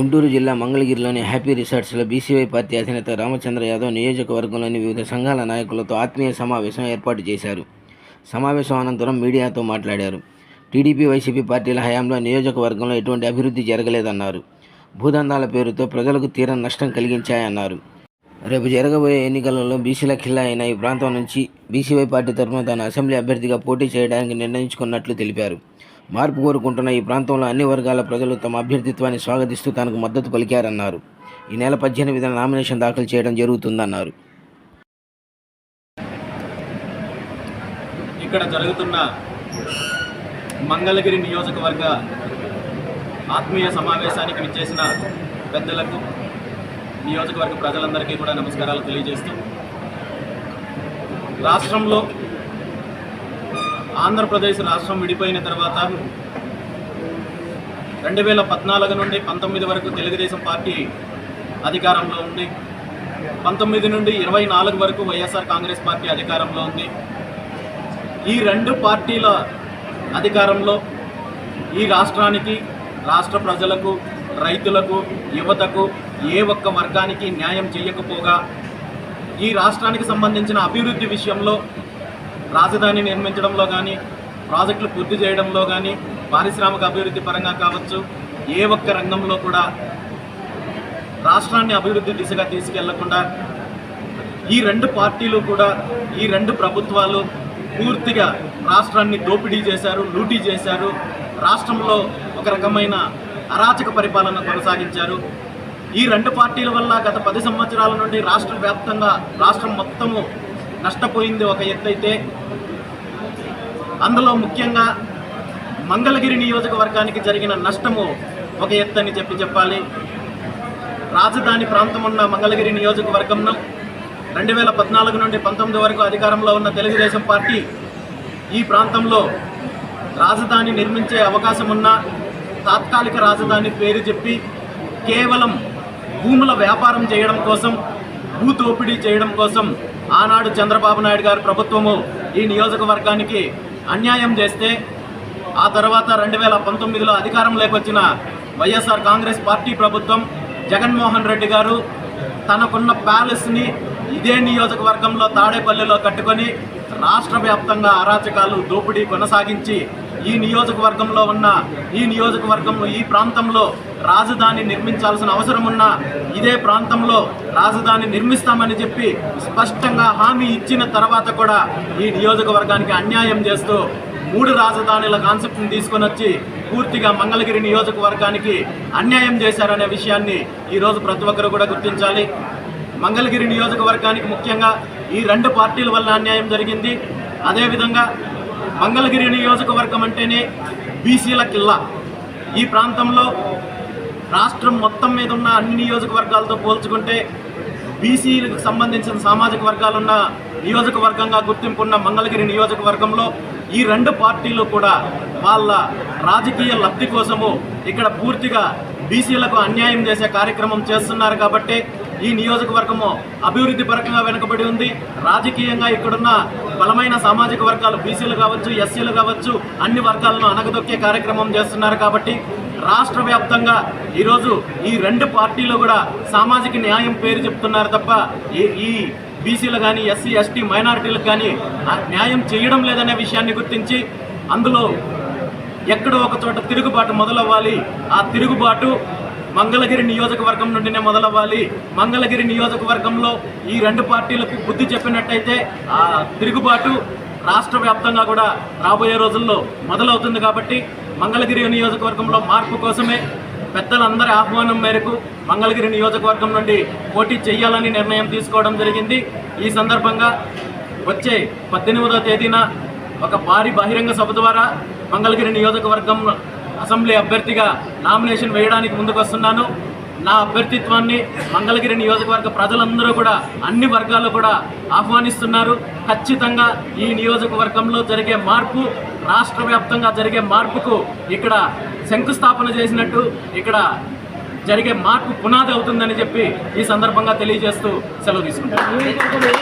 గుంటూరు జిల్లా మంగళగిరిలోని happy రిసార్ట్స్లో BCY party అధినేత రామచంద్ర యాదవ్ నియోజకవర్గంలోని వివిధ సంఘాల నాయకులతో ఆత్మీయ సమావేశం ఏర్పాటు చేశారు. సమావేశం అనంతరం మీడియాతో మాట్లాడారు. టీడీపీ వైసీపీ పార్టీల హయాంలో నియోజకవర్గంలో ఎటువంటి అభివృద్ధి జరగలేదన్నారు. భూదందాల పేరుతో ప్రజలకు తీరం నష్టం కలిగించాయన్నారు. రేపు జరగబోయే ఎన్నికలలో బీసీల ఖిల్లా అయిన ఈ ప్రాంతం నుంచి బీసీవై పార్టీ తరఫున తాను అసెంబ్లీ అభ్యర్థిగా పోటీ చేయడానికి నిర్ణయించుకున్నట్లు తెలిపారు. మార్పు కోరుకుంటున్న ఈ ప్రాంతంలో అన్ని వర్గాల ప్రజలు తమ అభ్యర్థిత్వాన్ని స్వాగతిస్తూ తనకు మద్దతు పలికారన్నారు. ఈ నెల పద్దెనిమిదిన నామినేషన్ దాఖలు చేయడం జరుగుతుందన్నారు. ఇక్కడ జరుగుతున్న మంగళగిరి నియోజకవర్గ ఆత్మీయ సమావేశానికి విచ్చేసిన పెద్దలకు నియోజకవర్గ ప్రజలందరికీ కూడా నమస్కారాలు తెలియజేస్తూ రాష్ట్రంలో ఆంధ్రప్రదేశ్ రాష్ట్రం విడిపోయిన తర్వాత రెండు వేల పద్నాలుగు నుండి పంతొమ్మిది వరకు తెలుగుదేశం పార్టీ అధికారంలో ఉంది. పంతొమ్మిది నుండి ఇరవై నాలుగు వరకు వైఎస్ఆర్ కాంగ్రెస్ పార్టీ అధికారంలో ఉంది. ఈ రెండు పార్టీల అధికారంలో ఈ రాష్ట్రానికి రాష్ట్ర ప్రజలకు రైతులకు యువతకు ఏ ఒక్క వర్గానికి న్యాయం చేయకపోగా ఈ రాష్ట్రానికి సంబంధించిన అభివృద్ధి విషయంలో రాజధాని నిర్మించడంలో కానీ ప్రాజెక్టులు పూర్తి చేయడంలో కానీ పారిశ్రామిక అభివృద్ధి పరంగా కావచ్చు ఏ ఒక్క రంగంలో కూడా రాష్ట్రాన్ని అభివృద్ధి దిశగా తీసుకెళ్ళకుండా ఈ రెండు పార్టీలు కూడా ఈ రెండు ప్రభుత్వాలు పూర్తిగా రాష్ట్రాన్ని దోపిడీ చేశారు లూటీ చేశారు రాష్ట్రంలో ఒక రకమైన అరాచక పరిపాలన కొనసాగించారు. ఈ రెండు పార్టీల వల్ల గత పది సంవత్సరాల నుండి రాష్ట్ర వ్యాప్తంగా రాష్ట్రం మొత్తము నష్టపోయింది ఒక ఎత్తైతే. అందులో ముఖ్యంగా మంగళగిరి నియోజకవర్గానికి జరిగిన నష్టము ఒక ఎత్తని చెప్పి చెప్పాలి. రాజధాని ప్రాంతం ఉన్న మంగళగిరి నియోజకవర్గంలో రెండు వేల పద్నాలుగు నుండి పంతొమ్మిది వరకు అధికారంలో ఉన్న తెలుగుదేశం పార్టీ ఈ ప్రాంతంలో రాజధాని నిర్మించే అవకాశం ఉన్న తాత్కాలిక రాజధాని పేరు చెప్పి కేవలం భూముల వ్యాపారం చేయడం కోసం భూ దోపిడీ చేయడం కోసం ఆనాడు చంద్రబాబు నాయుడు గారి ప్రభుత్వము ఈ నియోజకవర్గానికి అన్యాయం చేస్తే ఆ తర్వాత రెండు వేల పంతొమ్మిదిలో అధికారంలోకి వచ్చిన వైఎస్ఆర్ కాంగ్రెస్ పార్టీ ప్రభుత్వం జగన్మోహన్ రెడ్డి గారు తనకున్న ప్యాలెస్ని ఇదే నియోజకవర్గంలో తాడేపల్లిలో కట్టుకొని రాష్ట్ర వ్యాప్తంగా అరాచకాలు దోపిడీ కొనసాగించి ఈ నియోజకవర్గంలో ఉన్న ఈ నియోజకవర్గంలో ఈ ప్రాంతంలో రాజధాని నిర్మించాల్సిన అవసరం ఉన్న ఇదే ప్రాంతంలో రాజధాని నిర్మిస్తామని చెప్పి స్పష్టంగా హామీ ఇచ్చిన తర్వాత కూడా ఈ నియోజకవర్గానికి అన్యాయం చేస్తూ మూడు రాజధానుల కాన్సెప్ట్ని తీసుకొని వచ్చి పూర్తిగా మంగళగిరి నియోజకవర్గానికి అన్యాయం చేశారనే విషయాన్ని ఈరోజు ప్రతి ఒక్కరు కూడా గుర్తించాలి. మంగళగిరి నియోజకవర్గానికి ముఖ్యంగా ఈ రెండు పార్టీల వల్ల అన్యాయం జరిగింది. అదేవిధంగా మంగళగిరి నియోజకవర్గం అంటేనే బీసీల కిల్లా. ఈ ప్రాంతంలో రాష్ట్రం మొత్తం మీద ఉన్న అన్ని నియోజకవర్గాలతో పోల్చుకుంటే బీసీలకు సంబంధించిన సామాజిక వర్గాలున్న నియోజకవర్గంగా గుర్తింపున్న మంగళగిరి నియోజకవర్గంలో ఈ రెండు పార్టీలు కూడా వాళ్ళ రాజకీయ లబ్ధి కోసము ఇక్కడ పూర్తిగా బీసీలకు అన్యాయం చేసే కార్యక్రమం చేస్తున్నారు కాబట్టి ఈ నియోజకవర్గము అభివృద్ధి పరంగా వెనుకబడి ఉంది. రాజకీయంగా ఇక్కడున్న బలమైన సామాజిక వర్గాలు బీసీలు కావచ్చు ఎస్సీలు కావచ్చు అన్ని వర్గాలను అనగదొక్కే కార్యక్రమం చేస్తున్నారు కాబట్టి రాష్ట్ర వ్యాప్తంగా ఈరోజు ఈ రెండు పార్టీలు కూడా సామాజిక న్యాయం పేరు చెప్తున్నారు తప్ప ఈ ఈ బీసీలు కానీ ఎస్సీ ఎస్టీ మైనారిటీలకు కానీ ఆ న్యాయం చేయడం లేదనే విషయాన్ని గుర్తించి అందులో ఎక్కడో ఒక చోట తిరుగుబాటు మొదలవ్వాలి. ఆ తిరుగుబాటు మంగళగిరి నియోజకవర్గం నుండినే మొదలవ్వాలి. మంగళగిరి నియోజకవర్గంలో ఈ రెండు పార్టీలకు బుద్ధి చెప్పినట్టయితే ఆ తిరుగుబాటు రాష్ట్ర వ్యాప్తంగా కూడా రాబోయే రోజుల్లో మొదలవుతుంది కాబట్టి మంగళగిరి నియోజకవర్గంలో మార్పు కోసమే పెద్దలందరి ఆహ్వానం మేరకు మంగళగిరి నియోజకవర్గం నుండి పోటీ చేయాలని నిర్ణయం తీసుకోవడం జరిగింది. ఈ సందర్భంగా వచ్చే పద్దెనిమిదో తేదీన ఒక భారీ బహిరంగ సభ ద్వారా మంగళగిరి నియోజకవర్గం అసెంబ్లీ అభ్యర్థిగా నామినేషన్ వేయడానికి ముందుకొస్తున్నాను. నా అభ్యర్థిత్వాన్ని మంగళగిరి నియోజకవర్గ ప్రజలందరూ కూడా అన్ని వర్గాలు కూడా ఆహ్వానిస్తున్నారు. ఖచ్చితంగా ఈ నియోజకవర్గంలో జరిగే మార్పు రాష్ట్ర వ్యాప్తంగా జరిగే మార్పుకు ఇక్కడ శంకుస్థాపన చేసినట్టు ఇక్కడ జరిగే మార్పు పునాది అవుతుందని చెప్పి ఈ సందర్భంగా తెలియజేస్తూ సెలవు తీసుకుంటాను